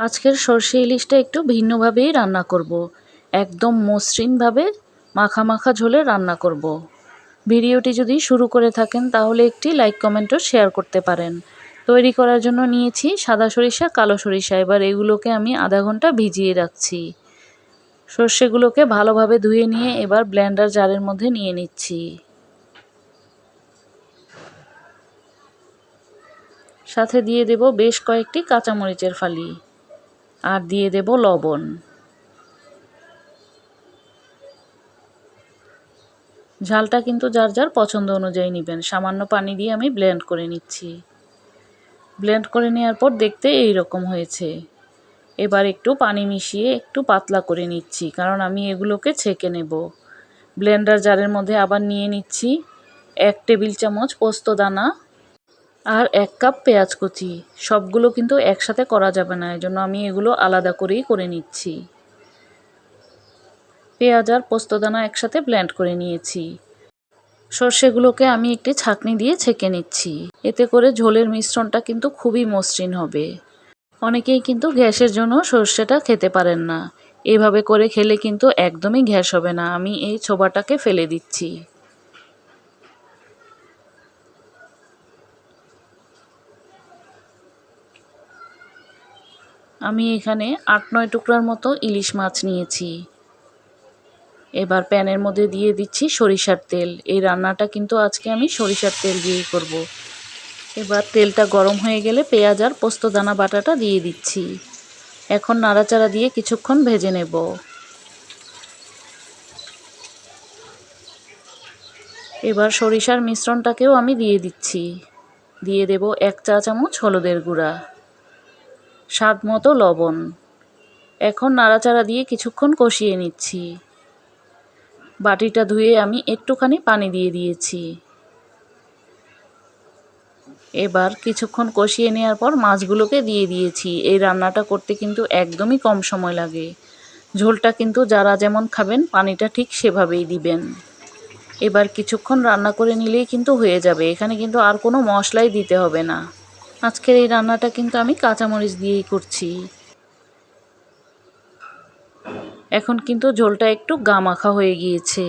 আজকের সর্ষে ইলিশটা একটু ভিন্নভাবেই রান্না করব। একদম মসৃণভাবে মাখা মাখা ঝোলে রান্না করব। ভিডিওটি যদি শুরু করে থাকেন, তাহলে একটি লাইক কমেন্টও শেয়ার করতে পারেন। তৈরি করার জন্য নিয়েছি সাদা সরিষা, কালো সরিষা। এবার এগুলোকে আমি আধা ঘণ্টা ভিজিয়ে রাখছি। সর্ষেগুলোকে ভালোভাবে ধুয়ে নিয়ে এবার ব্লেন্ডার জারের মধ্যে নিয়ে নিচ্ছি। সাথে দিয়ে দেব বেশ কয়েকটি কাঁচামরিচের ফালি। আর দিয়ে দেব লবণ। ঝালটা কিন্তু যার যার পছন্দ অনুযায়ী নেবেন। সামান্য পানি দিয়ে আমি ব্লেন্ড করে নিচ্ছি। ব্লেন্ড করে নেওয়ার পর দেখতে এই রকম হয়েছে। এবার একটু পানি মিশিয়ে একটু পাতলা করে নিচ্ছি, কারণ আমি এগুলোকে ছেঁকে নেব। ব্লেন্ডার জারের মধ্যে আবার নিয়ে নিচ্ছি এক টেবিল চামচ পোস্ত দানা। আর এক কাপ পেঁয়াজ কুচি। সবগুলো কিন্তু একসাথে করা যাবে না এই জন্য আমি এগুলো আলাদা করেই করে নিচ্ছি। পেঁয়াজ আর পোস্তদানা একসাথে ব্লেন্ড করে নিয়েছি। সর্ষেগুলোকে আমি একটি ছাঁকনি দিয়ে ছেঁকে নিচ্ছি। এতে করে ঝোলের মিশ্রণটা কিন্তু খুবই মসৃণ হবে। অনেকেই কিন্তু গ্যাসের জন্য সর্ষেটা খেতে পারেন না। এভাবে করে খেলে কিন্তু একদমই গ্যাস হবে না। আমি এই ছোবাটাকে ফেলে দিচ্ছি। আমি এখানে আট নয় টুকরার মতো ইলিশ মাছ নিয়েছি। এবার প্যানের মধ্যে দিয়ে দিচ্ছি সরিষার তেল। এই রান্নাটা কিন্তু আজকে আমি সরিষার তেল দিয়েই করব। এবার তেলটা গরম হয়ে গেলে পেঁয়াজ আর পোস্তদানা বাটাটা দিয়ে দিচ্ছি। এখন নাড়াচাড়া দিয়ে কিছুক্ষণ ভেজে নেব। এবার সরিষার মিশ্রণটাকেও আমি দিয়ে দিচ্ছি। দিয়ে দেব এক চা চামচ হলুদের গুঁড়া। স্বাদ মতো লবণ। এখন নাড়াচাড়া দিয়ে কিছুক্ষণ কষিয়ে নিচ্ছি। বাটিটা ধুয়ে আমি একটুখানি পানি দিয়ে দিয়েছি। এবার কিছুক্ষণ কষিয়ে নেওয়ার পর মাছগুলোকে দিয়ে দিয়েছি। এই রান্নাটা করতে কিন্তু একদমই কম সময় লাগে। ঝোলটা কিন্তু যারা যেমন খাবেন, পানিটা ঠিক সেভাবেই দিবেন। এবার কিছুক্ষণ রান্না করে নিলেই কিন্তু হয়ে যাবে। এখানে কিন্তু আর কোনো মশলাই দিতে হবে না। আজকের এই রান্নাটা কিন্তু আমি কাঁচামরিচ দিয়েই করছি। এখন কিন্তু ঝোলটা একটু গা মাখা হয়ে গিয়েছে।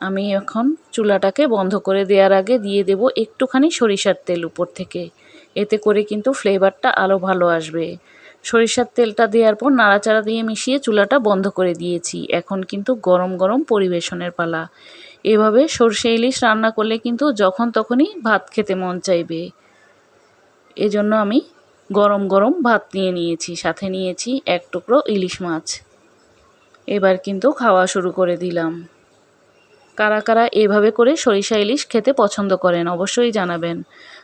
আমি এখন চুলাটাকে বন্ধ করে দেওয়ার আগে দিয়ে দেব একটুখানি সরিষার তেল উপর থেকে। এতে করে কিন্তু ফ্লেভারটা আরও ভালো আসবে। সরিষার তেলটা দেওয়ার পর নাড়াচাড়া দিয়ে মিশিয়ে চুলাটা বন্ধ করে দিয়েছি। এখন কিন্তু গরম গরম পরিবেশনের পালা। এভাবে সর্ষে ইলিশ রান্না করলে কিন্তু যখন তখনই ভাত খেতে মন চাইবে। এজন্য আমি গরম গরম ভাত নিয়ে নিয়েছি, সাথে নিয়েছি এক টুকরো ইলিশ মাছ। এবার কিন্তু খাওয়া শুরু করে দিলাম। কারা কারা এভাবে করে সরিষা ইলিশ খেতে পছন্দ করেন অবশ্যই জানাবেন।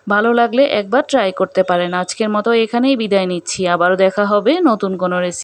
ভালো লাগলে একবার ট্রাই করতে পারেন। আজকের মতো এখানেই বিদায় নিচ্ছি। আবারও দেখা হবে নতুন কোনো রেসিপি